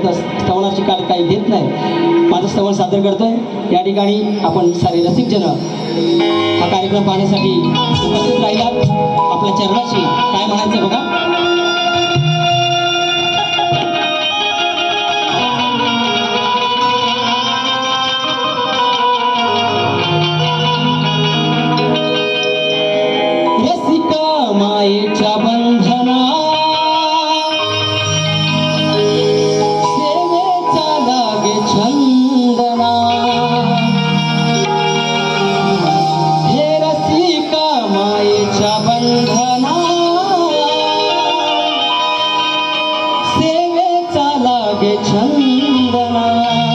ठेवता स्तवनाची काल काही देत नाही. माझं स्तवन सादर करतो आहे या ठिकाणी आपण सारे रसिकजन हा कार्यक्रम पाहण्यासाठी उपस्थित राहिला आपल्या चरणाशी काय म्हणायचं बघा? তোমাকে ছাড়া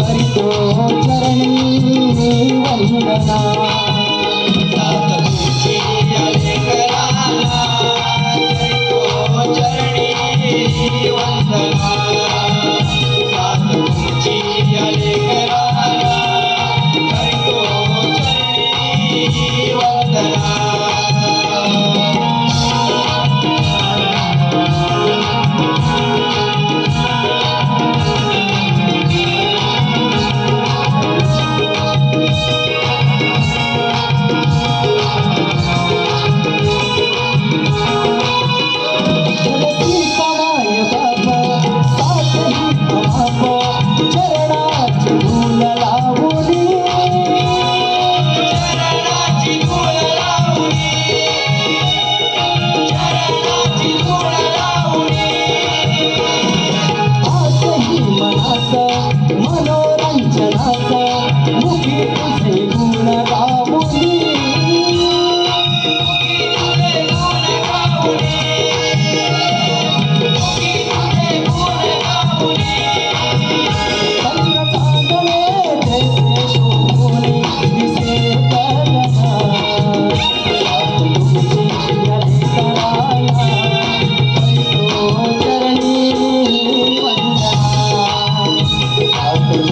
పరితో చరణి వందనా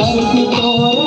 এক